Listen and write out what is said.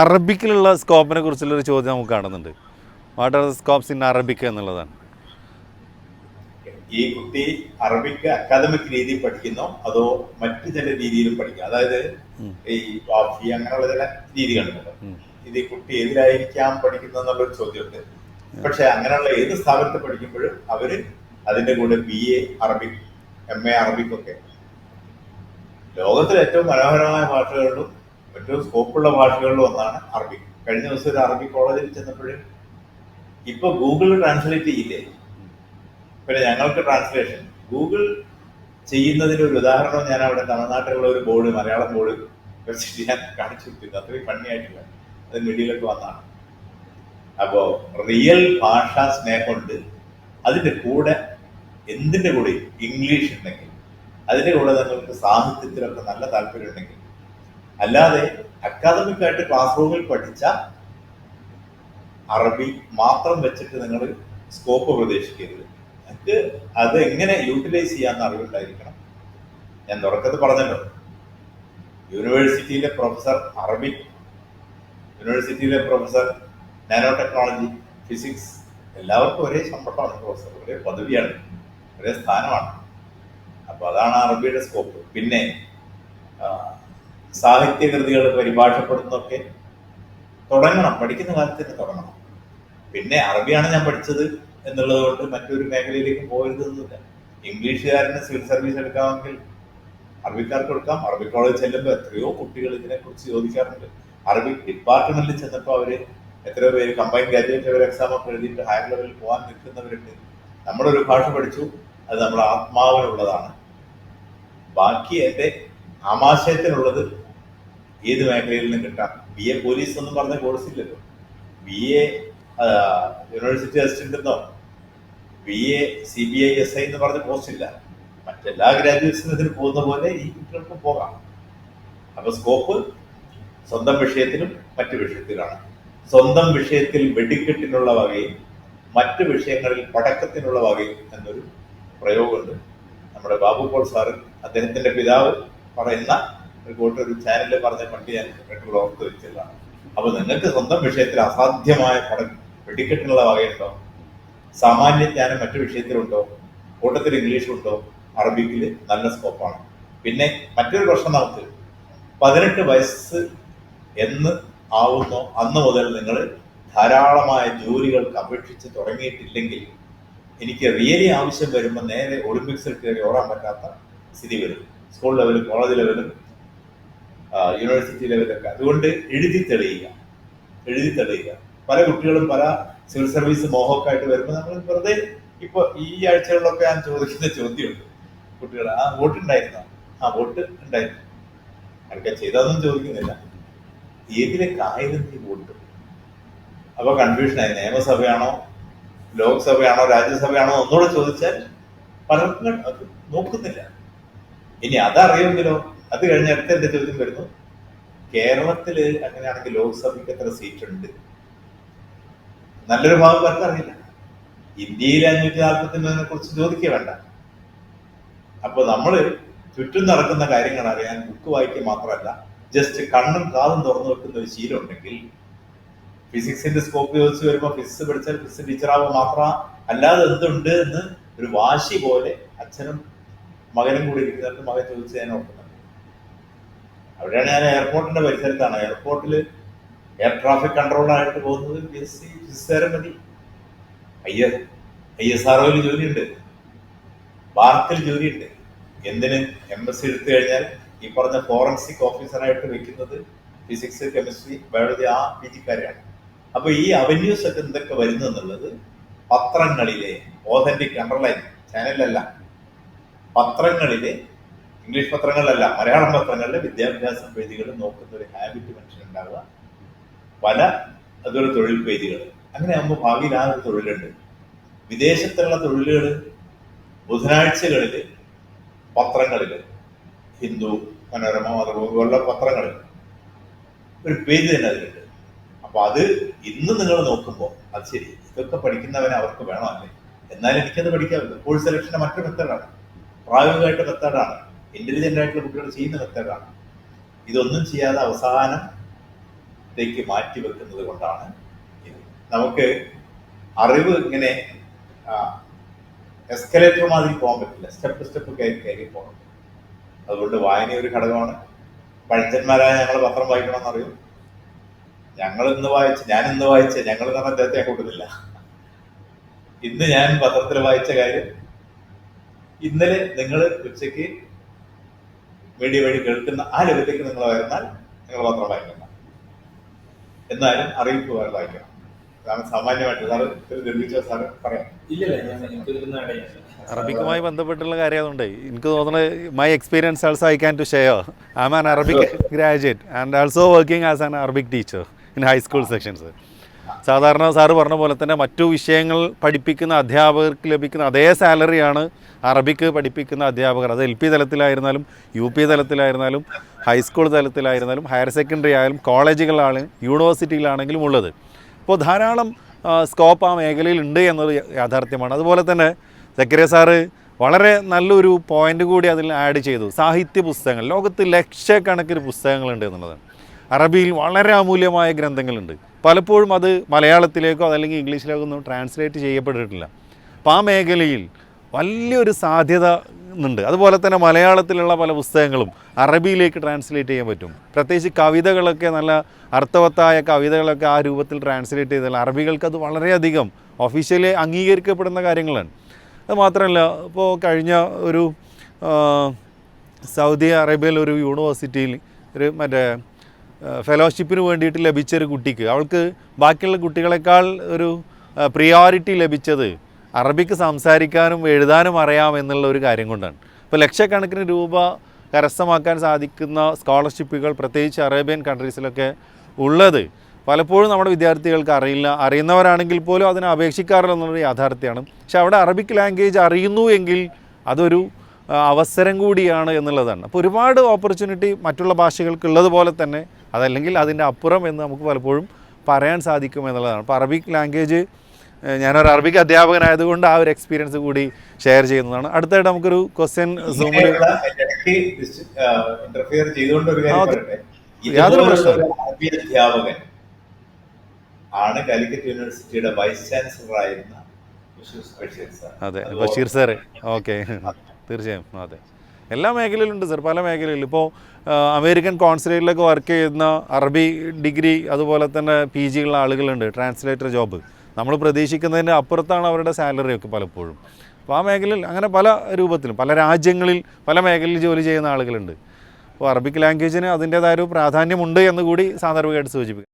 അറബിക്കിലുള്ള സ്കോപ്പിനെ കുറിച്ചുള്ളൊരു ചോദ്യം നമുക്ക് കാണുന്നുണ്ട്. What are the scopes in Arabic എന്നുള്ളതാണ്. ഈ കുട്ടി അറബിക് അക്കാദമിക് രീതിയിൽ പഠിക്കുന്നു അതോ മറ്റു ചില രീതിയിലും പഠിക്കുക അതായത് ഈ വാഫി അങ്ങനെയുള്ള ചില രീതികളുണ്ട് ഇത് ഈ കുട്ടി ഏതിലായിരിക്കാം പഠിക്കുന്നത് എന്നുള്ളൊരു ചോദ്യമുണ്ട്. പക്ഷെ അങ്ങനെയുള്ള ഏത് സ്ഥാപനത്തിൽ പഠിക്കുമ്പോഴും അവർ അതിന്റെ കൂടെ B A Arabic M A Arabic ഒക്കെ. ലോകത്തിലെ ഏറ്റവും മനോഹരമായ ഭാഷകളിലും ഏറ്റവും സ്കോപ്പുള്ള ഭാഷകളിലും ഒന്നാണ് അറബി. കഴിഞ്ഞ ദിവസം ഒരു അറബി കോളേജിൽ ചെന്നപ്പോഴും ഇപ്പൊ ഗൂഗിൾ ട്രാൻസ്ലേറ്റ് ചെയ്യില്ലേ? പിന്നെ ഞങ്ങൾക്ക് ട്രാൻസ്ലേഷൻ ഗൂഗിൾ ചെയ്യുന്നതിന് ഒരു ഉദാഹരണം ഞാൻ അവിടെ തമിഴ്നാട്ടിലുള്ള ഒരു ബോർഡ് മലയാളം ബോർഡ് ഞാൻ കാണിച്ചു കൊടുത്തിരുന്നു. അത്രയും പണിയായിട്ടില്ല അത് മിഡിയിലൊക്കെ വന്നാണ് അപ്പോ റിയൽ ഭാഷ സ്നേഹമുണ്ട് അതിന്റെ കൂടെ എന്തിന്റെ കൂടെ? ഇംഗ്ലീഷ് ഉണ്ടെങ്കിൽ. അതിന്റെ കൂടെ നിങ്ങൾക്ക് സാഹിത്യത്തിലൊക്കെ നല്ല താല്പര്യം ഉണ്ടെങ്കിൽ അല്ലാതെ അക്കാദമിക് ആയിട്ട് ക്ലാസ് റൂമിൽ പഠിച്ച അറബി മാത്രം വെച്ചിട്ട് നിങ്ങൾ സ്കോപ്പ് പ്രതീക്ഷിക്കരുത്. നിങ്ങൾക്ക് അത് എങ്ങനെ യൂട്ടിലൈസ് ചെയ്യാമെന്ന് അറിവുണ്ടായിരിക്കണം. ഞാൻ തുടക്കത്തിൽ പറഞ്ഞല്ലോ. യൂണിവേഴ്സിറ്റിയിലെ പ്രൊഫസർ അറബി യൂണിവേഴ്സിറ്റിയിലെ പ്രൊഫസർ നാനോ ടെക്നോളജി ഫിസിക്സ് എല്ലാവർക്കും ഒരേ ശമ്പളമാണ് പ്രൊഫസർ ഒരേ പദവിയാണ് ഒരേ സ്ഥാനമാണ്. അപ്പോൾ അതാണ് അറബിയുടെ സ്കോപ്പ് പിന്നെ സാഹിത്യകൃതികൾ പരിഭാഷപ്പെടുന്നതൊക്കെ തുടങ്ങണം പഠിക്കുന്ന കാലത്ത് തന്നെ തുടങ്ങണം. പിന്നെ അറബിയാണ് ഞാൻ പഠിച്ചത് എന്നുള്ളത് കൊണ്ട് മറ്റൊരു മേഖലയിലേക്ക് പോകരുതെന്നില്ല. ഇംഗ്ലീഷുകാരന് സിവിൽ സർവീസ് എടുക്കാമെങ്കിൽ അറബിക്കാർക്ക് കൊടുക്കാം. അറബി കോളേജ് ചെല്ലുമ്പോൾ എത്രയോ കുട്ടികൾ ഇതിനെ കുറിച്ച് ചോദിക്കാറുണ്ട്. അറബി ഡിപ്പാർട്ട്മെന്റിൽ ചെന്നപ്പോൾ അവർ എത്രയോ പേര് കമ്പൈൻ ഗ്രാജുവേറ്റ് ലെവൽ എക്സാം ഒക്കെ എഴുതിയിട്ട് ഹയർ ലെവലിൽ പോകാൻ നിൽക്കുന്നവരുണ്ട്. നമ്മളൊരു ഭാഷ പഠിച്ചു. അത് നമ്മൾ ആത്മാവിനുള്ളതാണ്. ബാക്കി എന്റെ ആമാശയത്തിനുള്ളത് ഏത് മേഖലയിൽ നിന്നും കിട്ടാം? ബി എ പോലീസ് ഒന്നും പറഞ്ഞ കോഴ്സ് ഇല്ലല്ലോ. ബി എ യൂണിവേഴ്സിറ്റി അസിസ്റ്റന്റ് എന്നോ B A C B I S I എന്ന് പറഞ്ഞ പോസ്റ്റ് ഇല്ല. മറ്റെല്ലാ ഗ്രാജുവേറ്റ്സിനും ഇതിന് പോകുന്ന പോലെ ഈ കുട്ടികൾക്കും പോകാം. അപ്പൊ സ്കോപ്പ് സ്വന്തം വിഷയത്തിലും മറ്റു വിഷയത്തിലാണ്. സ്വന്തം വിഷയത്തിൽ വെടിക്കെട്ടിനുള്ള വകയും മറ്റു വിഷയങ്ങളിൽ പടക്കത്തിനുള്ള വകയും എന്നൊരു പ്രയോഗമുണ്ട്. നമ്മുടെ ബാബു പോൾ സാറ് അദ്ദേഹത്തിന്റെ പിതാവ് പറയുന്ന കൂട്ട ഒരു ചാനലിൽ പറഞ്ഞ പണ്ട് ഞാൻ കേട്ടുകൂടെ ഓർത്ത് വെച്ചതാണ്. അപ്പൊ നിങ്ങൾക്ക് സ്വന്തം വിഷയത്തിൽ അസാധ്യമായ പട വെടിക്കെട്ടിനുള്ള വകയുണ്ടോ? സാമാന്യ ജ്ഞാനം മറ്റു വിഷയത്തിലുണ്ടോ? കൂട്ടത്തിൽ ഇംഗ്ലീഷ് ഉണ്ടോ? അറബിക്കിൽ നല്ല സ്കോപ്പാണ് പിന്നെ മറ്റൊരു പ്രശ്നം നമുക്ക് പതിനെട്ട് വയസ്സ് എന്ന് ആവുന്നോ അന്ന് മുതൽ നിങ്ങൾ ധാരാളമായ ജോലികൾക്ക് അപേക്ഷിച്ച് തുടങ്ങിയിട്ടില്ലെങ്കിൽ എനിക്ക് റിയലി ആവശ്യം വരുമ്പോൾ നേരെ ഒളിമ്പിക്സിൽ കയറി ഓടാൻ പറ്റാത്ത സ്ഥിതി വരും. സ്കൂൾ ലെവലും കോളേജ് ലെവലും യൂണിവേഴ്സിറ്റി ലെവലൊക്കെ അതുകൊണ്ട് എഴുതി തെളിയുക എഴുതി തെളിയുക പല കുട്ടികളും പല സിവിൽ സർവീസ് മോഹമൊക്കെ വരുമ്പോൾ നമ്മൾ വെറുതെ ഇപ്പൊ ഈ ആഴ്ചകളിലൊക്കെ ഞാൻ ചോദിക്കുന്ന ചോദ്യമുണ്ട്. കുട്ടികൾ ആ വോട്ട് ഉണ്ടായിരുന്നോ? ആ വോട്ട് ഉണ്ടായിരുന്നു. അടുക്കാൻ ചെയ്താന്നും ചോദിക്കുന്നില്ല. ഏതിലേക്കായിരുന്നു ഈ വോട്ട്? അപ്പൊ കൺഫ്യൂഷനായി നിയമസഭയാണോ ലോക്സഭയാണോ രാജ്യസഭയാണോ ഒന്നുകൂടെ ചോദിച്ചാൽ പലർക്കും നോക്കുന്നില്ല. ഇനി അതറിയുമെങ്കിലോ? അത് കഴിഞ്ഞ അടുത്ത എന്റെ ചോദ്യം വരുന്നു. കേരളത്തിൽ അങ്ങനെയാണെങ്കിൽ ലോക്സഭയ്ക്ക് എത്ര സീറ്റ് ഉണ്ട് നല്ലൊരു ഭാഗം പേർക്ക് അറിയില്ല. ഇന്ത്യയിൽ അഞ്ഞൂറ്റി നാൽപ്പത്തിനെ കുറിച്ച് ചോദിക്കുക വേണ്ട. അപ്പൊ നമ്മൾ ചുറ്റും നടക്കുന്ന കാര്യങ്ങൾ അറിയാൻ ബുക്ക് വായിക്കുക മാത്രമല്ല ജസ്റ്റ് കണ്ണും കാതും തുറന്നു വെക്കുന്ന ഒരു ശീലം ഉണ്ടെങ്കിൽ ഫിസിക്സിന്റെ സ്കോപ്പ് ചോദിച്ചു വരുമ്പോൾ ഫിസിക്സ് പഠിച്ചാൽ ഫിസിക്സ് ടീച്ചറാവുക മാത്രം അല്ലാതെ എന്തുണ്ട് എന്ന് ഒരു വാശി പോലെ അച്ഛനും മകനും കൂടി ഇരിക്കുന്നവർക്ക് മകൻ ചോദിച്ചു ഞാൻ അവിടെയാണ് ഞാൻ എയർപോർട്ടിന്റെ പരിസരത്താണ്. എയർപോർട്ടിൽ എയർ ട്രാഫിക് കൺട്രോളായിട്ട് പോകുന്നത് പി എസ് സി ഫിസിക്സുകാരൻ മതി. I S I S R ഒയിൽ ജോലിയുണ്ട്. ബാർക്കിൽ ജോലിയുണ്ട്. എന്തിന്? എം എസ് സി എടുത്തു കഴിഞ്ഞാൽ ഈ പറഞ്ഞ ഫോറൻസിക് ഓഫീസറായിട്ട് വെക്കുന്നത് ഫിസിക്സ് കെമിസ്ട്രി ബയോളജി ആ പി ജിക്കാരെയാണ് അപ്പൊ ഈ അവന്യൂസ് ഒക്കെ എന്തൊക്കെ വരുന്നു എന്നുള്ളത് പത്രങ്ങളിലെ ഓതന്റിക് അണ്ടർലൈൻ ചാനലല്ല പത്രങ്ങളിലെ ഇംഗ്ലീഷ് പത്രങ്ങളിലല്ല മലയാളം പത്രങ്ങളിലെ വിദ്യാഭ്യാസ പേജുകൾ നോക്കുന്ന ഒരു ഹാബിറ്റ് മനുഷ്യനുണ്ടാവുക. പല അതൊരു തൊഴിൽ പേജുകൾ. അങ്ങനെ ആകുമ്പോൾ ഭാവിയിൽ ആ ഒരു തൊഴിലുണ്ട്. വിദേശത്തുള്ള തൊഴിലുകൾ ബുധനാഴ്ചകളിൽ പത്രങ്ങളിൽ ഹിന്ദു മനോരമ അതുപോലുള്ള പത്രങ്ങളിൽ ഒരു പേജ് തന്നെ അതിലുണ്ട്. അപ്പൊ അത് ഇന്ന് നിങ്ങൾ നോക്കുമ്പോൾ അത് ശരി ഇതൊക്കെ പഠിക്കുന്നവനെ അവർക്ക് വേണം? അല്ലേ? എന്നാൽ എനിക്കത് പഠിക്കാമല്ലോ. കോഴ്സ് സെലക്ഷന്റെ മറ്റൊരു മെത്തേഡാണ്. പ്രായോഗികമായിട്ട് മെത്തേഡാണ്. ഇന്റലിജന്റ് ആയിട്ടുള്ള കുട്ടികൾ ചെയ്യുന്ന മെത്തേഡാണ്. ഇതൊന്നും ചെയ്യാതെ അവസാനം ത്തേക്ക് മാറ്റി വെക്കുന്നത് കൊണ്ടാണ് നമുക്ക് അറിവ് ഇങ്ങനെ എസ്കലേറ്റർ മാതിരി പോകാൻ പറ്റില്ല. സ്റ്റെപ്പ് സ്റ്റെപ്പ് കയറി കയറി പോകണം. അതുകൊണ്ട് വായന ഒരു ഘടകമാണ്. പഴഞ്ചന്മാരായ ഞങ്ങൾ പത്രം വായിക്കണമെന്ന് അറിയും ഞങ്ങൾ ഇന്ന് വായിച്ച് ഞാൻ ഇന്ന് വായിച്ച ഞങ്ങൾ പറഞ്ഞ അദ്ദേഹത്തെ കൂട്ടുന്നില്ല. ഇന്ന് ഞാൻ പത്രത്തിൽ വായിച്ച കാര്യം ഇന്നലെ നിങ്ങൾ ഉച്ചയ്ക്ക് മീഡിയ വഴി കേൾക്കുന്ന ആ ലെവലിലേക്ക് നിങ്ങൾ വരുന്നാൽ നിങ്ങൾ പത്രം വായിക്കണം. എന്നാലും അറിയിപ്പ് വേറെ വായിക്കണം കാരണം സാമാന്യമായിട്ട് സാറ് നിർമ്മിച്ച സാറ് പറയാം. അറബിക്കുമായി ബന്ധപ്പെട്ടുള്ള കാര്യം അതുകൊണ്ട്. എനിക്ക് തോന്നുന്നത് my experience also I can to share I am an Arabic graduate and also working as an Arabic teacher in high school sections സാധാരണ സാറ് പറഞ്ഞ പോലെ തന്നെ മറ്റു വിഷയങ്ങൾ പഠിപ്പിക്കുന്ന അധ്യാപകർക്ക് ലഭിക്കുന്ന അതേ സാലറിയാണ് അറബിക്ക് പഠിപ്പിക്കുന്ന അധ്യാപകർ. അത് എൽ പി തലത്തിലായിരുന്നാലും യു പി തലത്തിലായിരുന്നാലും ഹൈസ്കൂൾ തലത്തിലായിരുന്നാലും ഹയർ സെക്കൻഡറി ആയാലും കോളേജുകളിലാണെങ്കിലും യൂണിവേഴ്സിറ്റിയിലാണെങ്കിലും ഉള്ളത്. അപ്പോൾ ധാരാളം സ്കോപ്പ് ആ മേഖലയിൽ ഉണ്ട് എന്നത് യാഥാർത്ഥ്യമാണ്. അതുപോലെ തന്നെ സക്കരിയ സാറ് വളരെ നല്ലൊരു പോയിന്റ് കൂടി അതിൽ ആഡ് ചെയ്തു. സാഹിത്യ പുസ്തകങ്ങൾ. ലോകത്ത് ലക്ഷക്കണക്കിന് പുസ്തകങ്ങളുണ്ട് എന്നുള്ളതാണ്. അറബിയിൽ വളരെ അമൂല്യമായ ഗ്രന്ഥങ്ങളുണ്ട്. പലപ്പോഴും അത് മലയാളത്തിലേക്കോ അതല്ലെങ്കിൽ ഇംഗ്ലീഷിലേക്കോ ഒന്നും ട്രാൻസ്ലേറ്റ് ചെയ്യപ്പെട്ടിട്ടില്ല. അപ്പോൾ ആ മേഖലയിൽ വലിയൊരു സാധ്യത ഉണ്ട് അതുപോലെ തന്നെ മലയാളത്തിലുള്ള പല പുസ്തകങ്ങളും അറബിയിലേക്ക് ട്രാൻസ്ലേറ്റ് ചെയ്യാൻ പറ്റും. പ്രത്യേകിച്ച് കവിതകളൊക്കെ നല്ല അർത്ഥവത്തായ കവിതകളൊക്കെ ആ രൂപത്തിൽ ട്രാൻസ്ലേറ്റ് ചെയ്താൽ അറബികൾക്ക് അത് വളരെയധികം ഒഫീഷ്യലി അംഗീകരിക്കപ്പെടുന്ന കാര്യങ്ങളാണ്. അത് മാത്രമല്ല ഇപ്പോൾ കഴിഞ്ഞ ഒരു സൗദി അറേബ്യയിൽ ഒരു യൂണിവേഴ്സിറ്റിയിൽ ഒരു മറ്റേ ഫെലോഷിപ്പിന് വേണ്ടിയിട്ട് ലഭിച്ച ഒരു കുട്ടിക്ക്. അവൾക്ക് ബാക്കിയുള്ള കുട്ടികളെക്കാൾ ഒരു പ്രിയോറിറ്റി ലഭിച്ചത് അറബിക്ക് സംസാരിക്കാനും എഴുതാനും അറിയാം എന്നുള്ള ഒരു കാര്യം കൊണ്ടാണ്. ഇപ്പോൾ ലക്ഷക്കണക്കിന് രൂപ കരസ്ഥമാക്കാൻ സാധിക്കുന്ന സ്കോളർഷിപ്പുകൾ പ്രത്യേകിച്ച് അറേബ്യൻ കൺട്രീസിലൊക്കെ ഉള്ളത് പലപ്പോഴും നമ്മുടെ വിദ്യാർത്ഥികൾക്ക് അറിയില്ല. അറിയുന്നവരാണെങ്കിൽ പോലും അതിനെ അപേക്ഷിക്കാറില്ല എന്നുള്ളൊരു യാഥാർത്ഥ്യമാണ്. പക്ഷെ അവിടെ അറബിക് ലാംഗ്വേജ് അറിയുന്നു എങ്കിൽ അതൊരു അവസരം കൂടിയാണ് എന്നുള്ളതാണ്. അപ്പോൾ ഒരുപാട് ഓപ്പർച്യൂണിറ്റി മറ്റുള്ള ഭാഷകൾക്ക് ഉള്ളതുപോലെ തന്നെ അതല്ലെങ്കിൽ അതിന്റെ അപ്പുറം എന്ന് നമുക്ക് പലപ്പോഴും പറയാൻ സാധിക്കും എന്നുള്ളതാണ്. അപ്പോൾ അറബിക് ലാംഗ്വേജ് ഞാനൊരു അറബിക് അധ്യാപകനായതുകൊണ്ട് ആ ഒരു എക്സ്പീരിയൻസ് കൂടി ഷെയർ ചെയ്യുന്നതാണ്. അടുത്തായിട്ട് നമുക്കൊരു ക്വസ്റ്റ്യൻ യാതൊരു അധ്യാപകൻ ആണ് കാലിക്കറ്റ് യൂണിവേഴ്സിറ്റിയുടെ വൈസ് ചാൻസലർ ആയിരുന്ന അത് ബഷീർ സാറ്. ഓക്കെ. തീർച്ചയായും. അതെ. എല്ലാ മേഖലയിലുണ്ട് സർ പല മേഖലയിലും. ഇപ്പോൾ അമേരിക്കൻ കോൺസുലേറ്റിലൊക്കെ വർക്ക് ചെയ്യുന്ന അറബി ഡിഗ്രി അതുപോലെ തന്നെ പി ജി ഉള്ള ആളുകളുണ്ട് ട്രാൻസ്ലേറ്റർ ജോബ് നമ്മൾ പ്രതീക്ഷിക്കുന്നതിന് അപ്പുറത്താണ് അവരുടെ സാലറി ഒക്കെ പലപ്പോഴും. അപ്പോൾ ആ മേഖലയിൽ അങ്ങനെ പല രൂപത്തിലും പല രാജ്യങ്ങളിൽ പല മേഖലയിൽ ജോലി ചെയ്യുന്ന ആളുകളുണ്ട്. അപ്പോൾ അറബിക് ലാംഗ്വേജിന് അതിന്റേതായ ഒരു പ്രാധാന്യമുണ്ട് എന്ന് കൂടി സാന്ദർഭികമായിട്ട് സൂചിപ്പിക്കും.